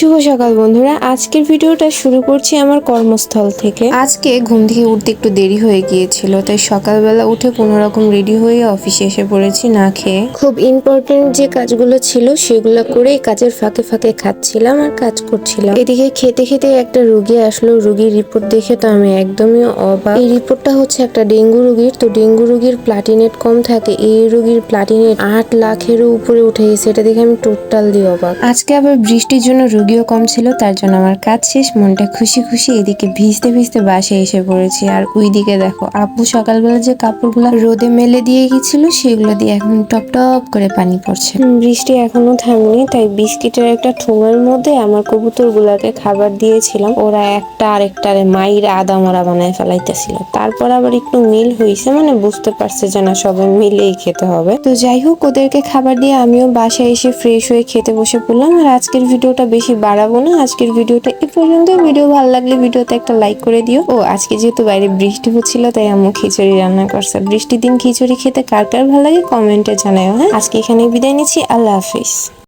শুভ সকাল বন্ধুরা। আজকের ভিডিওটা শুরু করছি আমার কর্মস্থল থেকে। আজকে ঘুম থেকে উঠতে একটু দেরি হয়ে গিয়েছিল তাই সকালবেলা উঠে কোনো রকম রেডি হয়ে অফিসে এসে পড়েছি না খেয়ে। খুব ইম্পর্টেন্ট যে কাজগুলো ছিল সেগুলো করে কাজের ফাঁকে ফাঁকে খাচ্ছিলাম আর কাজ করছিলাম। এদিকে খেতে খেতে একটা রুগী আসলো। রুগীর রিপোর্ট দেখে তো আমি একদমই অবাক। এই রিপোর্টটা হচ্ছে একটা ডেঙ্গু রুগীর। তো ডেঙ্গু রুগীর প্লাটিনেট কম থাকে। এই রুগীর প্লাটিনেট আট লাখেরও উপরে উঠে গেছে। এটা দেখে আমি টোটাল দিয়ে অবাক। আজকে আবার বৃষ্টির জন্য রুগীও কম ছিল, তার জন্য আমার কাজ শেষ, মনটা খুশি খুশি এদিকে ভিজতে ভিজতে বাসে এসে পড়েছি। আর ওইদিকে দেখো আপু সকালবেলা যে কাপড়গুলো রোদে মেলে দিয়ে গেছিল, সেগুলো দিয়ে এখন টপ টপ করে পানি পড়ছে। বৃষ্টি এখনও থামেনি, তাই বিস্কিটের একটা ঠোঙার মধ্যে আমার কবুতর গুলাকে খাবার দিয়েছিলাম। ওরা একটা আরেকটারে মাইর আদা মরা বানায় ফেলাইতেছিল। তারপর আবার একটু মিল হয়েছে মানে বুঝতে পারছে যে না, সবাই মিলেই খেতে হবে। তো যাই হোক, ওদেরকে খাবার দিয়ে আমিও বাসায় এসে ফ্রেশ হয়ে খেতে বসে পড়লাম। আর আজকের ভিডিওটা বেশি বাড়াবো না। আজকের ভিডিওটা এ পর্যন্ত ভিডিও ভালো লাগলে ভিডিওতে একটা লাইক করে দিও। ও, আজকে যেহেতু বাইরে বৃষ্টি হচ্ছিল, তাই আম্মু খিচুড়ি রান্না করছে। বৃষ্টির দিন খিচুড়ি খেতে কার কার ভালো লাগে কমেন্টে জানাও হ্যাঁ? আজকে এখানে বিদায় নিচ্ছি। আল্লাহ হাফিজ।